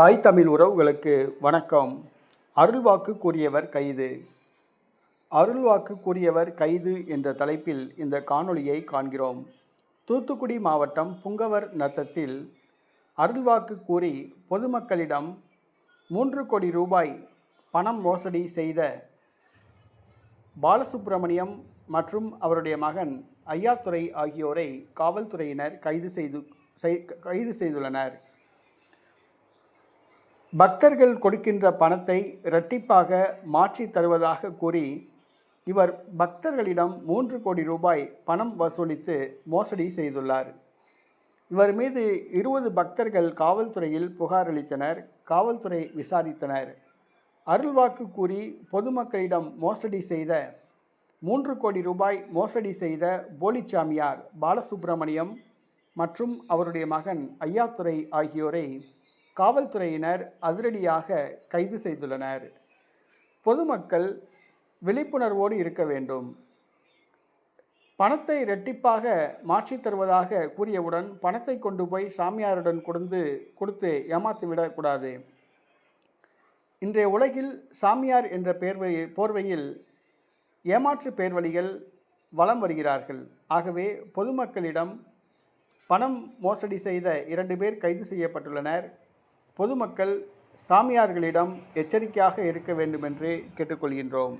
தாய் தமிழ் உறவுகளுக்கு வணக்கம். அருள்வாக்கு கூறியவர் கைது. அருள்வாக்கு கூறியவர் கைது என்ற தலைப்பில் இந்த காணொளியை காண்கிறோம். தூத்துக்குடி மாவட்டம் புங்கவர் நத்தத்தில் அருள்வாக்கு கூறி பொதுமக்களிடம் மூன்று கோடி ரூபாய் பணம் மோசடி செய்த பாலசுப்பிரமணியம் மற்றும் அவருடைய மகன் ஐயாத்துறை ஆகியோரை காவல்துறையினர் கைது செய்து செய்- கைது செய்துள்ளனர். பக்தர்கள் கொடுக்கின்ற பணத்தை இரட்டிப்பாக மாற்றி தருவதாக கூறி இவர் பக்தர்களிடம் மூன்று கோடி ரூபாய் பணம் வசூலித்து மோசடி செய்துள்ளார். இவர் மீது இருபது பக்தர்கள் காவல்துறையில் புகார் அளித்தனர் காவல்துறை விசாரித்தனர். அருள்வாக்கு கூறி பொதுமக்களிடம் மோசடி செய்த மூன்று கோடி ரூபாய் மோசடி செய்த போலிச்சாமியார் பாலசுப்பிரமணியம் மற்றும் அவருடைய மகன் ஐயாத்துறை ஆகியோரை காவல்துறையினர் அதிரடியாக கைது செய்துள்ளனர். பொதுமக்கள் விழிப்புணர்வோடு இருக்க வேண்டும். பணத்தை இரட்டிப்பாக மாற்றித் தருவதாக கூறியவுடன் பணத்தை கொண்டு போய் சாமியாருடன் கொடுத்து கொடுத்து ஏமாற்றி விடக்கூடாது. இன்றைய உலகில் சாமியார் என்ற பேர்வை போர்வையில் ஏமாற்று பேர்வழிகள் வலம் வருகிறார்கள். ஆகவே பொதுமக்களிடம் பணம் மோசடி செய்த இரண்டு பேர் கைது செய்யப்பட்டுள்ளனர். பொதுமக்கள் சாமியார்களிடம் எச்சரிக்கையாக இருக்க வேண்டுமென்று கேட்டுக்கொள்கின்றோம்.